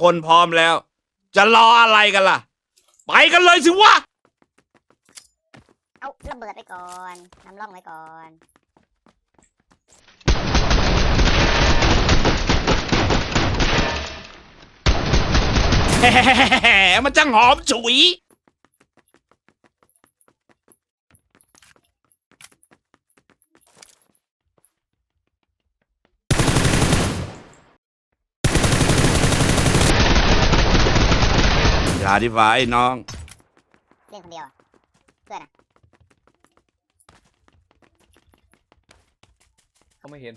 คนพร้อมแล้ว จะรออะไรกันล่ะ ไปกันเลยสิวะ เอาระเบิดไปก่อนนำร่องไว้ก่อนแหมมันจังหอมฉุย อย่าดีฝ่าไอ้น้อง เล่นคนเดียวอะเพื่อนอะเขาไม่เห็น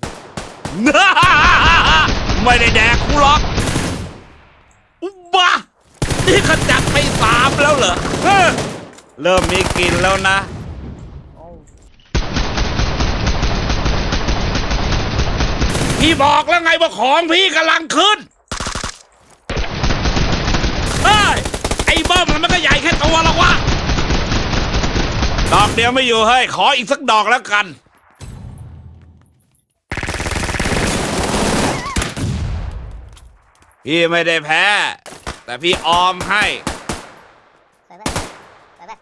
ไม่ได้แดกกูหรอกอุบ้านี่ขจัดไปสามแล้วเหรอเฮ้อเริ่มมีกลิ่นแล้วนะ เอ้าพี่บอกแล้วไงว่าของพี่กำลังขึ้น เฮ้ย มันไมมันก็ใหญ่แค่ตัวหรอกวะดอกเดียวไม่อยู่เฮ้ยขออีกสักดอกแล้วกัน พี่ไม่ได้แพ้ แต่พี่ออมให้ สวยเพื่อนสวยเพื่อน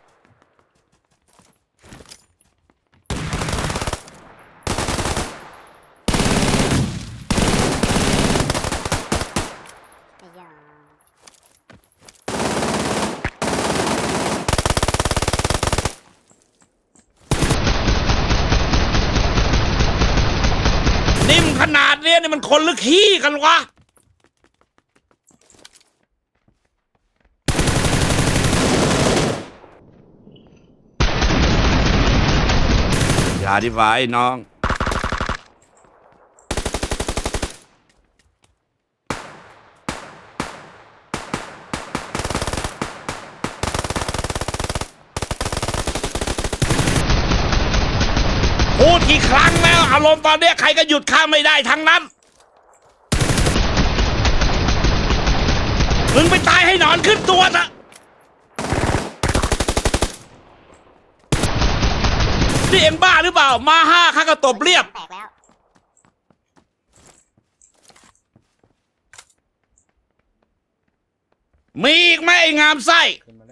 ไอ้ยา นิ่มขนาดเนี้ยนี่มันคนหรือขี้กันวะ อย่าดีว่าไอ้น้อง พูดกี่ครั้งแล้วอารมณ์ตอนเนี้ใครก็หยุดข้าไม่ได้ทั้งนั้น มึงไปตายให้หนอนขึ้นตัวซะนี่เอ็งบ้าหรือเปล่า มาห้าข้าก็ตบเรียบ แตกแล้ว มีอีกไหมไอ้งามไส้ ขึ้นมา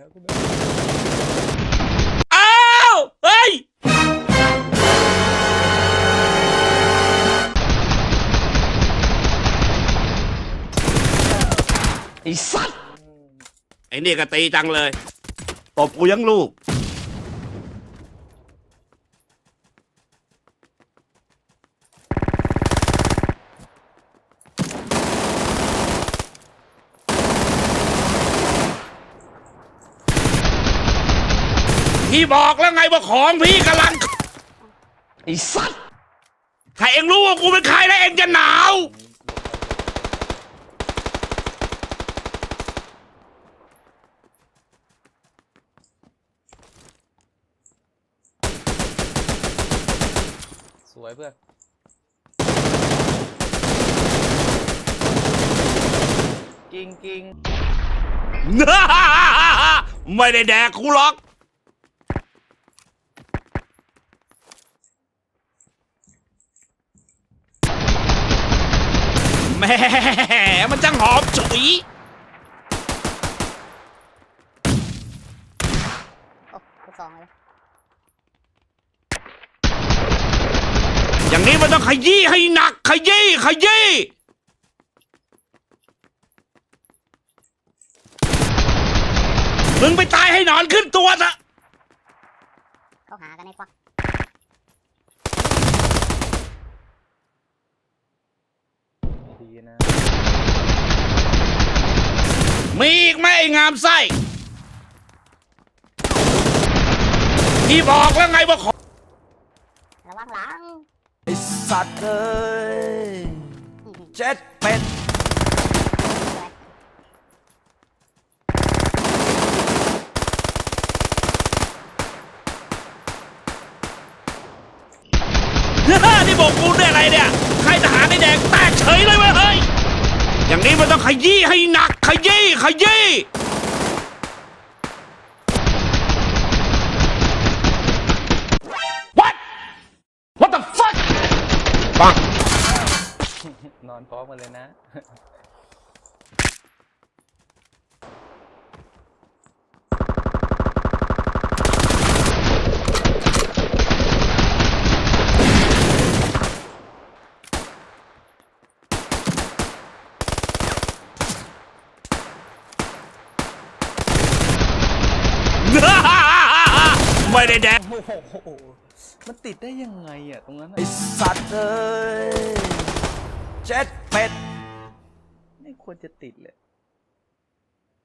ไอ้สัตว์ไอ้นี่ก็ตีจังเลยตบกูยังลูก พี่บอกแล้วไงว่าของพี่กำลัง ไอ้สัตว์ถ้าเอ็งรู้ว่ากูเป็นใครแล้วเอ็งจะหนาว วยเพื่อนกิ้งกิ้งไม่ได้แดกกูหรอกแหม่มันจังหอมฉุยโอ้ลูกซองเลย อย่างนี้มัน ต้องขยี้ให้หนัก ขยี้ขยี้มึงไปตายให้หนอนขึ้นตัวซะเขาหากันให้ควักดีนะมีอีกไหมไอ้งามไส้พี่บอกแล้วไงว่าของระวังหลัง ไอสัตว์เอ้ยเจ็ดเป็ดนี่บอกกูได้อะไรเนี่ยใครทหารไอแดงแตกเฉยเลยเว้ยเฮ้ยอย่างนี้มันต้องขยี้ให้หนักขยี้ขยี้ อนพร้อมกันเลยนะ ไม่ได้แดกมันติดได้ยังไงอะ ตรงนั้นไอสัตว์เอ้ย เช็ดเป็ด ไม่ควรจะติดเลย